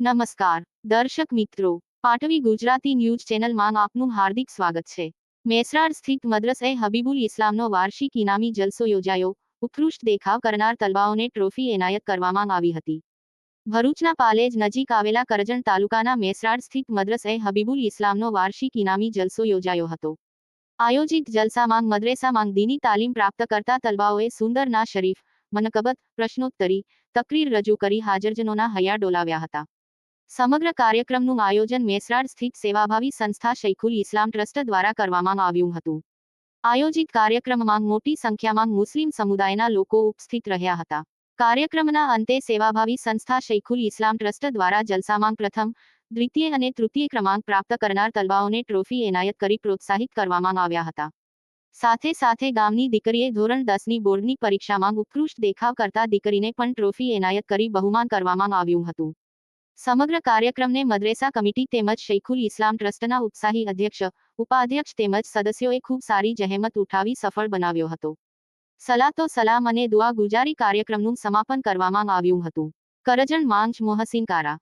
નમસ્કાર, દર્શક મિત્રો. પાટવી ગુજરાતી ન્યૂઝ ચેનલમાં આપનું હાર્દિક સ્વાગત છે. મેસરાડ સ્થિત મદ્રસ એ હબીબુલ ઇસ્લામનો વાર્ષિક ઇનામી જલસો યોજાયો. ઉત્કૃષ્ટ દેખાવ કરનાર તલવાઓને ટ્રોફી એનાયત કરવામાં આવી હતી. ભરૂચના પાલેજ નજીક આવેલા કરજણ તાલુકાના મેસરાડ સ્થિત મદ્રસ એ હબીબુલ ઇસ્લામનો વાર્ષિક ઇનામી જલસો યોજાયો હતો. આયોજિત જલસામાં મદ્રેસામાં દીની તાલીમ પ્રાપ્ત કરતા તલવાઓએ સુંદરના શરીફ, મનકબત, પ્રશ્નોત્તરી, તકરીર રજૂ કરી હાજરજનોના હૈયા ડોલાવ્યા હતા. સમગ્ર કાર્યક્રમનું આયોજન મેસરાડ સ્થિત સેવાભાવી સંસ્થા શૈખુલ ઇસ્લામ ટ્રસ્ટ દ્વારા કરવામાં આવ્યું હતું. આયોજિત કાર્યક્રમમાં મોટી સંખ્યામાં મુસ્લિમ સમુદાયના લોકો ઉપસ્થિત રહ્યા હતા. કાર્યક્રમના અંતે સેવાભાવી સંસ્થા શૈખુલ ઇસ્લામ ટ્રસ્ટ દ્વારા જલસામાં પ્રથમ, દ્વિતીય અને તૃતીય ક્રમાંક પ્રાપ્ત કરનાર તલવાઓને ટ્રોફી એનાયત કરી પ્રોત્સાહિત કરવામાં આવ્યા હતા. સાથે સાથે ગામની દીકરીએ ધોરણ દસની બોર્ડની પરીક્ષામાં ઉત્કૃષ્ટ દેખાવ કરતા દીકરીને પણ ટ્રોફી એનાયત કરી બહુમાન કરવામાં આવ્યું હતું. સમગ્ર કાર્યક્રમને મદ્રેસા કમિટી તેમજ શૈખુલ ઇસ્લામ ટ્રસ્ટના ઉત્સાહી અધ્યક્ષ, ઉપાધ્યક્ષ તેમજ સદસ્યોએ ખૂબ સારી જહેમત ઉઠાવી સફળ બનાવ્યો હતો. સલાતો સલામ અને દુઆ ગુજારી કાર્યક્રમનું સમાપન કરવામાં આવ્યું હતું. કરજણ માંચ મોહસિન કારા